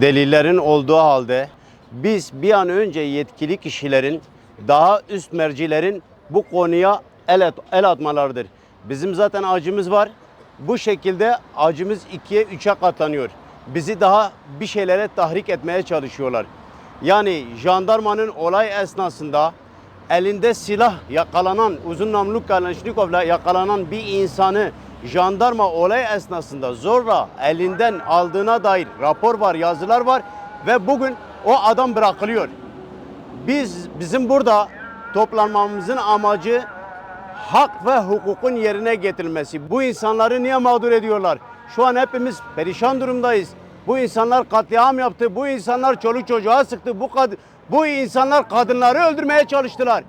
delillerin olduğu halde biz bir an önce yetkili kişilerin daha üst mercilerin bu konuya el, at- el atmalarıdır. Bizim zaten acımız var. Bu şekilde acımız ikiye üçe katlanıyor. Bizi daha bir şeylere tahrik etmeye çalışıyorlar. Yani jandarmanın olay esnasında elinde silah yakalanan, uzun namluk Kalashnikov'la yakalanan bir insanı jandarma olay esnasında zorla elinden aldığına dair rapor var, yazılar var ve bugün o adam bırakılıyor. Biz bizim burada toplanmamızın amacı hak ve hukukun yerine getirilmesi. Bu insanları niye mağdur ediyorlar? Şu an hepimiz perişan durumdayız. Bu insanlar katliam yaptı. Bu insanlar çoluk çocuğa sıktı. Bu kad bu insanlar kadınları öldürmeye çalıştılar.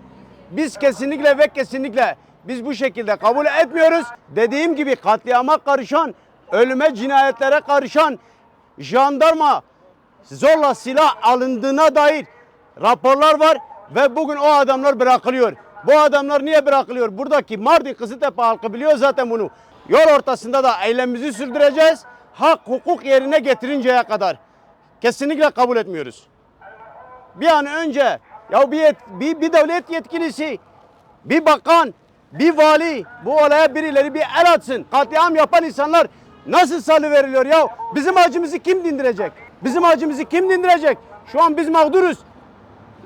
Biz kesinlikle ve kesinlikle biz bu şekilde kabul etmiyoruz. Dediğim gibi katliama karışan, ölüme, cinayetlere karışan jandarma zorla silah alındığına dair raporlar var ve bugün o adamlar bırakılıyor. Bu adamlar niye bırakılıyor? Buradaki Mardin Kızıltepe halkı biliyor zaten bunu. Yol ortasında da eylemimizi sürdüreceğiz. Hak, hukuk yerine getirinceye kadar. Kesinlikle kabul etmiyoruz. Bir an önce ya bir, yet- bir, bir devlet yetkilisi, bir bakan, bir vali bu olaya birileri bir el atsın. Katliam yapan insanlar nasıl salı veriliyor ya? Bizim acımızı kim dindirecek? Bizim acımızı kim dindirecek? Şu an biz mağduruz.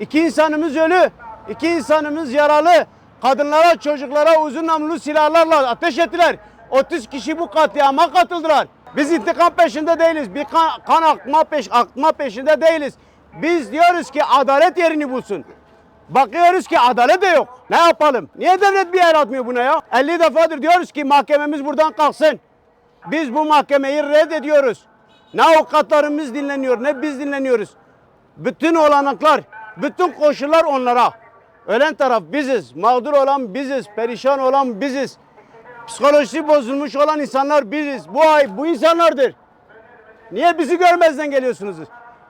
İki insanımız ölü, iki insanımız yaralı. Kadınlara, çocuklara uzun namlulu silahlarla ateş ettiler. 30 kişi bu katliama katıldılar. Biz intikam peşinde değiliz. Bir kan, kan akma, peş, akma peşinde değiliz. Biz diyoruz ki adalet yerini bulsun. Bakıyoruz ki adalet de yok. Ne yapalım? Niye devlet bir el atmıyor buna ya? 50 defadır diyoruz ki mahkememiz buradan kalksın. Biz bu mahkemeyi reddediyoruz. Ne avukatlarımız dinleniyor ne biz dinleniyoruz. Bütün olanaklar, bütün koşullar onlara. Ölen taraf biziz, mağdur olan biziz, perişan olan biziz. Psikolojisi bozulmuş olan insanlar biziz. Bu ay bu insanlardır. Niye bizi görmezden geliyorsunuz?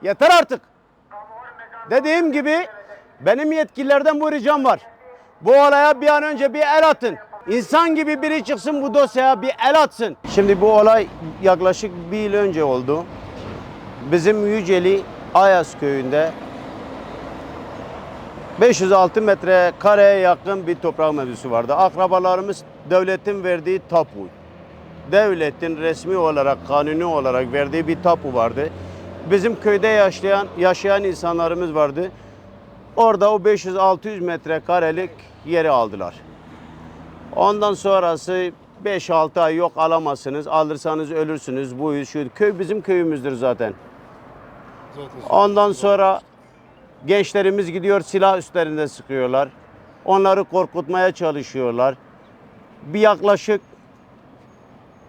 Yeter artık. Dediğim gibi benim yetkililerden bu ricam var. Bu olaya bir an önce bir el atın. İnsan gibi biri çıksın bu dosyaya bir el atsın. Şimdi bu olay yaklaşık bir yıl önce oldu. Bizim Yüceli Ayas köyünde 506 metre kareye yakın bir toprak mevzusu vardı. Akrabalarımız devletin verdiği tapu. Devletin resmi olarak, kanuni olarak verdiği bir tapu vardı. Bizim köyde yaşayan yaşayan insanlarımız vardı. Orada o 500-600 metre karelik yeri aldılar. Ondan sonrası 5-6 ay yok alamazsınız. Alırsanız ölürsünüz. Bu şu köy bizim köyümüzdür zaten. Ondan sonra gençlerimiz gidiyor silah üstlerinde sıkıyorlar. Onları korkutmaya çalışıyorlar. Bir yaklaşık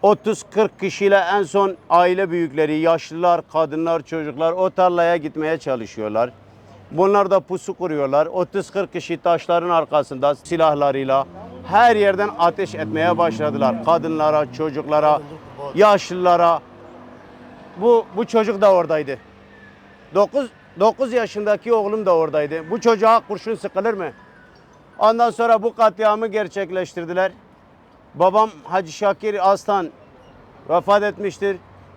30-40 kişiyle en son aile büyükleri, yaşlılar, kadınlar, çocuklar o tarlaya gitmeye çalışıyorlar. Bunlar da pusu kuruyorlar. 30-40 kişi taşların arkasında silahlarıyla her yerden ateş etmeye başladılar. Kadınlara, çocuklara, yaşlılara. Bu, bu çocuk da oradaydı. 9, 9 yaşındaki oğlum da oradaydı. Bu çocuğa kurşun sıkılır mı? Ondan sonra bu katliamı gerçekleştirdiler. Babam Hacı Şakir Aslan vefat etmiştir.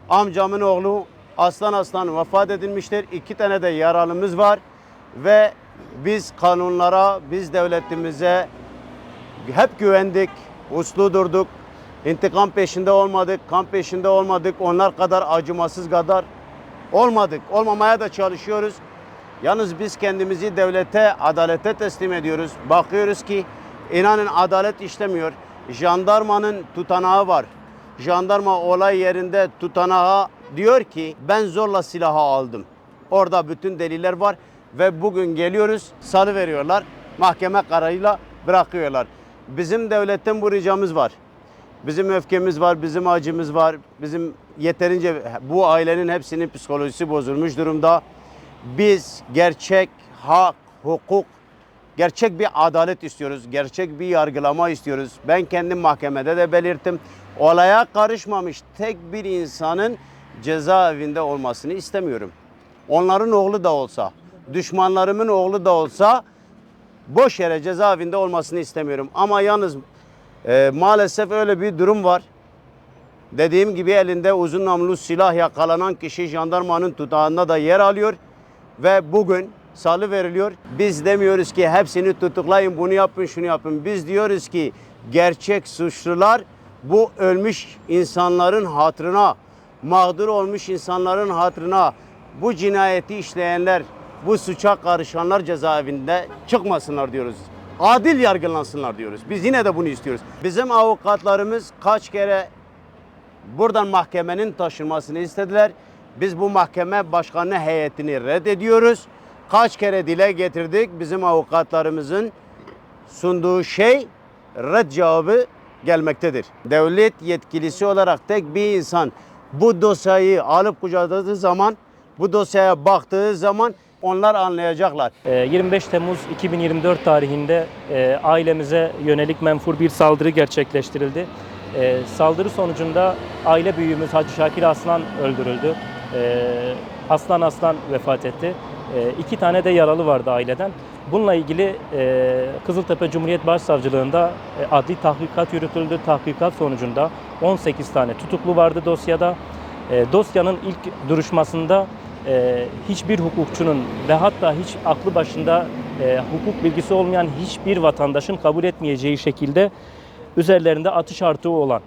Amcamın oğlu Aslan Aslan vefat edilmiştir. İki tane de yaralımız var. Ve biz kanunlara, biz devletimize hep güvendik, uslu durduk. İntikam peşinde olmadık, kan peşinde olmadık. Onlar kadar acımasız kadar olmadık. Olmamaya da çalışıyoruz. Yalnız biz kendimizi devlete, adalete teslim ediyoruz. Bakıyoruz ki inanın adalet işlemiyor. Jandarmanın tutanağı var. Jandarma olay yerinde tutanağı diyor ki ben zorla silahı aldım. Orada bütün deliller var ve bugün geliyoruz salı veriyorlar. Mahkeme kararıyla bırakıyorlar. Bizim devletten bu ricamız var. Bizim öfkemiz var, bizim acımız var. Bizim yeterince bu ailenin hepsinin psikolojisi bozulmuş durumda. Biz gerçek hak, hukuk, gerçek bir adalet istiyoruz. Gerçek bir yargılama istiyoruz. Ben kendim mahkemede de belirttim. Olaya karışmamış tek bir insanın cezaevinde olmasını istemiyorum. Onların oğlu da olsa, düşmanlarımın oğlu da olsa boş yere cezaevinde olmasını istemiyorum. Ama yalnız e, maalesef öyle bir durum var. Dediğim gibi elinde uzun namlu silah yakalanan kişi jandarmanın tutağında da yer alıyor ve bugün salı veriliyor. Biz demiyoruz ki hepsini tutuklayın, bunu yapın, şunu yapın. Biz diyoruz ki gerçek suçlular bu ölmüş insanların hatırına, mağdur olmuş insanların hatırına bu cinayeti işleyenler, bu suça karışanlar cezaevinde çıkmasınlar diyoruz. Adil yargılansınlar diyoruz. Biz yine de bunu istiyoruz. Bizim avukatlarımız kaç kere buradan mahkemenin taşınmasını istediler. Biz bu mahkeme başkanı heyetini reddediyoruz. Kaç kere dile getirdik bizim avukatlarımızın sunduğu şey red cevabı gelmektedir. Devlet yetkilisi olarak tek bir insan bu dosyayı alıp kucakladığı zaman, bu dosyaya baktığı zaman onlar anlayacaklar. Ee, 25 Temmuz 2024 tarihinde e, ailemize yönelik menfur bir saldırı gerçekleştirildi. E, Saldırı sonucunda aile büyüğümüz Hacı Şakir Aslan öldürüldü. E, Aslan Aslan vefat etti. İki tane de yaralı vardı aileden. Bununla ilgili Kızıltepe Cumhuriyet Başsavcılığında e, adli tahkikat yürütüldü. Tahkikat sonucunda 18 tane tutuklu vardı dosyada. E, Dosyanın ilk duruşmasında e, hiçbir hukukçunun ve hatta hiç aklı başında e, hukuk bilgisi olmayan hiçbir vatandaşın kabul etmeyeceği şekilde üzerlerinde atış artığı olan,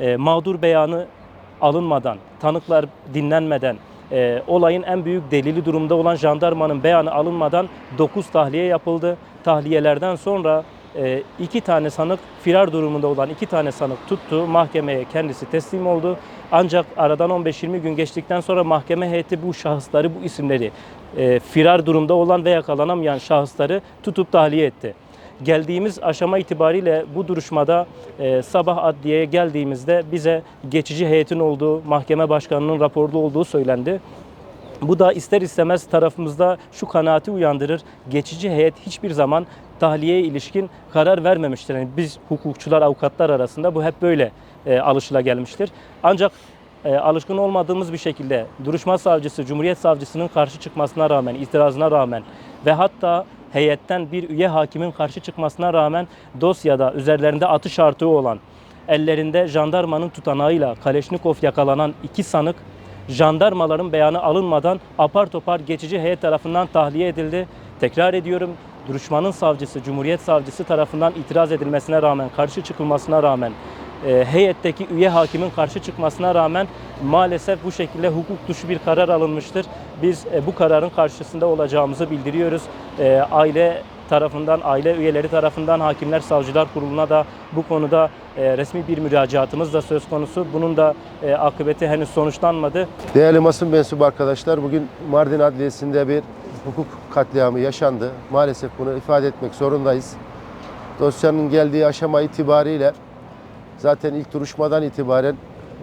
e, mağdur beyanı alınmadan, tanıklar dinlenmeden, e, olayın en büyük delili durumda olan jandarmanın beyanı alınmadan 9 tahliye yapıldı. Tahliyelerden sonra iki tane sanık firar durumunda olan iki tane sanık tuttu. Mahkemeye kendisi teslim oldu. Ancak aradan 15-20 gün geçtikten sonra mahkeme heyeti bu şahısları, bu isimleri e, firar durumda olan ve yakalanamayan şahısları tutup tahliye etti. Geldiğimiz aşama itibariyle bu duruşmada e, sabah adliyeye geldiğimizde bize geçici heyetin olduğu, mahkeme başkanının raporlu olduğu söylendi. Bu da ister istemez tarafımızda şu kanaati uyandırır. Geçici heyet hiçbir zaman tahliyeye ilişkin karar vermemiştir. Yani biz hukukçular, avukatlar arasında bu hep böyle e, alışılagelmiştir. Ancak e, alışkın olmadığımız bir şekilde duruşma savcısı, Cumhuriyet savcısının karşı çıkmasına rağmen, itirazına rağmen ve hatta heyetten bir üye hakimin karşı çıkmasına rağmen dosyada üzerlerinde atış artığı olan, ellerinde jandarmanın tutanağıyla Kaleşnikov yakalanan iki sanık jandarmaların beyanı alınmadan apar topar geçici heyet tarafından tahliye edildi. Tekrar ediyorum duruşmanın savcısı, Cumhuriyet savcısı tarafından itiraz edilmesine rağmen, karşı çıkılmasına rağmen, e, heyetteki üye hakimin karşı çıkmasına rağmen maalesef bu şekilde hukuk dışı bir karar alınmıştır. Biz e, bu kararın karşısında olacağımızı bildiriyoruz. E, aile tarafından, aile üyeleri tarafından Hakimler Savcılar Kurulu'na da bu konuda e, resmi bir müracaatımız da söz konusu. Bunun da e, akıbeti henüz sonuçlanmadı. Değerli basın mensubu arkadaşlar, bugün Mardin Adliyesi'nde bir hukuk katliamı yaşandı. Maalesef bunu ifade etmek zorundayız. Dosyanın geldiği aşama itibariyle zaten ilk duruşmadan itibaren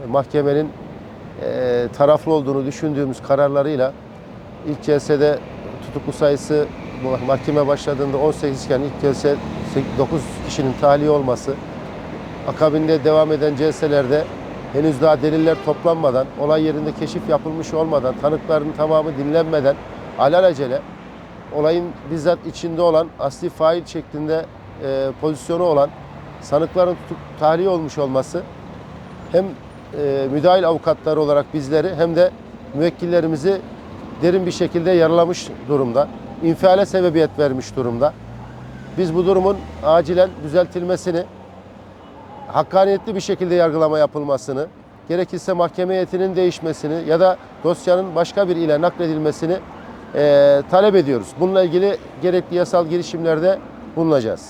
mahkemenin eee, taraflı olduğunu düşündüğümüz kararlarıyla ilk celsede tutuklu sayısı mahkeme başladığında 18 iken ilk celse 9 kişinin tahliye olması, akabinde devam eden celselerde henüz daha deliller toplanmadan, olay yerinde keşif yapılmış olmadan, tanıkların tamamı dinlenmeden alelacele olayın bizzat içinde olan, asli fail şeklinde e, pozisyonu olan sanıkların tutup tahliye olmuş olması hem e, müdahil avukatlar olarak bizleri hem de müvekkillerimizi derin bir şekilde yaralamış durumda. İnfiale sebebiyet vermiş durumda. Biz bu durumun acilen düzeltilmesini, hakkaniyetli bir şekilde yargılama yapılmasını, gerekirse mahkeme heyetinin değişmesini ya da dosyanın başka bir ile nakledilmesini eee, talep ediyoruz. Bununla ilgili gerekli yasal girişimlerde bulunacağız.